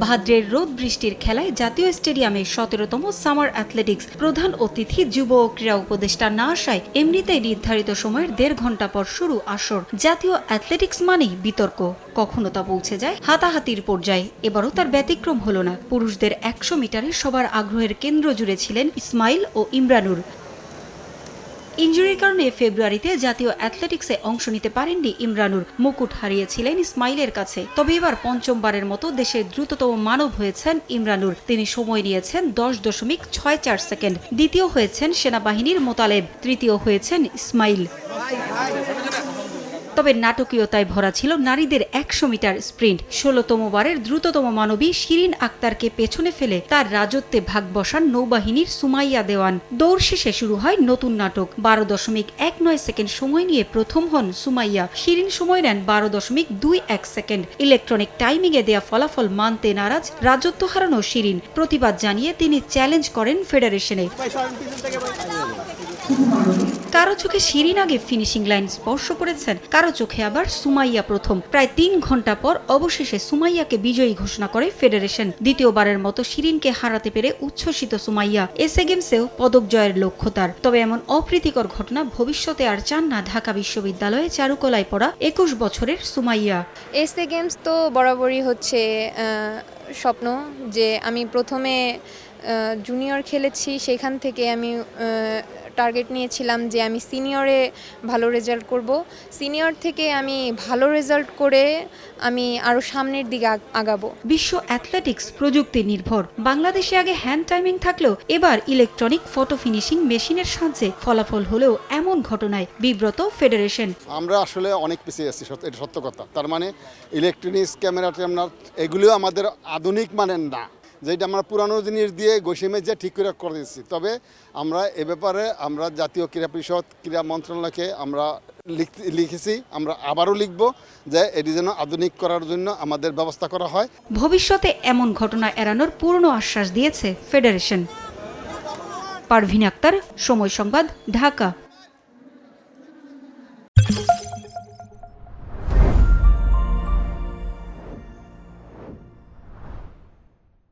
ভাদ্রের রোদ বৃষ্টির খেলায় জাতীয় স্টেডিয়ামে সতেরোতম সামার অ্যাথলেটিক্স প্রধান অতিথি যুব ও ক্রীড়া উপদেষ্টা না আসায় এমনিতেই নির্ধারিত সময়ের দেড় ঘণ্টা পর শুরু আসর। জাতীয় অ্যাথলেটিক্স মানেই বিতর্ক। কখনো তা পৌঁছে যায়, হাতাহাতির পর্যায়ে। এবারও তার ব্যতিক্রম হলো না। পুরুষদের একশো মিটারে সবার আগ্রহের কেন্দ্র জুড়ে ছিলেন ইসমাইল ও ইমরানুর। ইঞ্জুরির কারণে ফেব্রুয়ারিতে জাতীয় অ্যাথলেটিক্সে অংশ নিতে পারেননি ইমরানুর। মুকুট হারিয়েছিলেন ইসমাইলের কাছে। তবে এবার পঞ্চমবারের মতো দেশের দ্রুততম মানব হয়েছেন ইমরানুর। তিনি সময় নিয়েছেন দশ দশমিক ছয় চার সেকেন্ড। দ্বিতীয় হয়েছেন সেনাবাহিনীর মোতালেব। তৃতীয় হয়েছেন ইসমাইল। তবে নাটকীয়তায় ভরা ছিল নারীদের একশো মিটার স্প্রিন্ট। ষোলতম বারের দ্রুততম মানবী শিরিন আক্তারকে পেছনে ফেলে তার রাজত্বে ভাগ বসান নৌবাহিনীর সুমাইয়া দেওয়ান। দৌড় শেষে শুরু হয় নতুন নাটক। বারো দশমিক এক নয় সেকেন্ড সময় নিয়ে প্রথম হন সুমাইয়া। শিরিন সময় নেন বারো দশমিক দুই এক সেকেন্ড। ইলেকট্রনিক টাইমিংয়ে দেয়া ফলাফল মানতে নারাজ, রাজত্ব হারানো শিরিন। প্রতিবাদ জানিয়ে তিনি চ্যালেঞ্জ করেন ফেডারেশনে। কারও চোখে শিরিন আগে ফিনিশিং লাইন স্পর্শ করেছেন, কারও চোখে আবার সুমাইয়া প্রথম। প্রায় তিন ঘণ্টা পর অবশেষে সুমাইয়াকে বিজয়ী ঘোষণা করে ফেডারেশন। দ্বিতীয়বারের মতো শিরিনকে হারাতে পেরে উচ্ছ্বসিত সুমাইয়া। এসএ গেমসেও পদক জয়ের লক্ষ্য তার। তবে এমন অপ্রীতিকর ঘটনা ভবিষ্যতে আর চান না ঢাকা বিশ্ববিদ্যালয়ে চারুকলায় পড়া একুশ বছরের সুমাইয়া। এসএ গেমস তো বরাবরই হচ্ছে স্বপ্ন যে আমি প্রথমে জুনিয়র খেলেছি, সেখান থেকে আমি টার্গেট নিয়েছিলাম যে আমি সিনিয়রে ভালো রেজাল্ট করব। সিনিয়র থেকে আমি ভালো রেজাল্ট করে আমি আরও সামনের দিকে আগ- আগাবো। বিশ্ব অ্যাথলেটিক্স প্রযুক্তি নির্ভর। বাংলাদেশে আগে হ্যান্ড টাইমিং থাকলেও এবার ইলেকট্রনিক ফটো ফিনিশিং মেশিনের সাহায্যে ফলাফল হলেও এমন ঘটনায় বিব্রত ফেডারেশন আমরা আসলে অনেক পিছিয়ে আছি সত্য- এটা সত্য কথা। তার মানে ইলেকট্রনিক্স ক্যামেরা ট্যামেরা এগুলিও আমাদের আধুনিক মানের না। যেটা আমরা পুরানো জিনিস দিয়ে গোসিমে যে ঠিক করে করে দিচ্ছি তবে আমরা এ ব্যাপারে আমরা জাতীয় ক্রীড়া পরিষদ, ক্রীড়া মন্ত্রণালয়কে আমরা লিখ- লিখেছি। আমরা আবারও লিখব যে এটি যেন আধুনিক করার জন্য আমাদের ব্যবস্থা করা হয়। ভবিষ্যতে এমন ঘটনা এড়ানোর পূর্ণ আশ্বাস দিয়েছে ফেডারেশন। পারভিন আক্তার, সময় সংবাদ, ঢাকা।